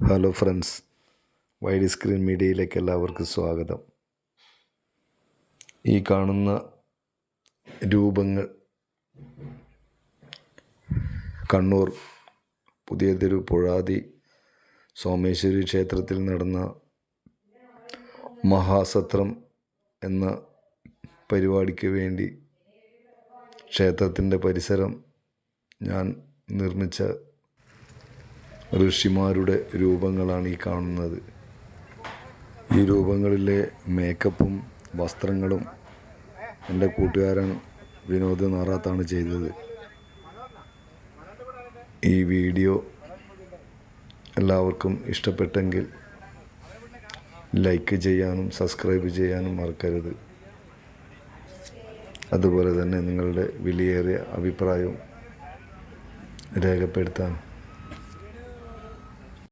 Hello friends wide screen മീഡിയയിലേക്ക് എല്ലാവർക്കും സ്വാഗതം. ഈ കാണുന്ന രൂപങ്ങൾ കണ്ണൂർ പുതിയ തെരു പുഴാതി സോമേശ്വരി ക്ഷേത്രത്തിൽ നടന്ന മഹാസത്രം എന്ന പരിപാടിക്ക് വേണ്ടി ക്ഷേത്രത്തിന്റെ പരിസരം ഞാൻ നിർമ്മിച്ച ഋഷിമാരുടെ രൂപങ്ങളാണ് ഈ കാണുന്നത്. ഈ രൂപങ്ങളിലെ മേക്കപ്പും വസ്ത്രങ്ങളും എന്റെ കൂട്ടുകാരൻ വിനോദ് നാറാത്താണ് ചെയ്തത്. ഈ വീഡിയോ എല്ലാവർക്കും ഇഷ്ടപ്പെട്ടെങ്കിൽ ലൈക്ക് ചെയ്യാനും സബ്സ്ക്രൈബ് ചെയ്യാനും മറക്കരുത്. അതുപോലെ തന്നെ നിങ്ങളുടെ വിലയേറിയ അഭിപ്രായവും രേഖപ്പെടുത്താൻ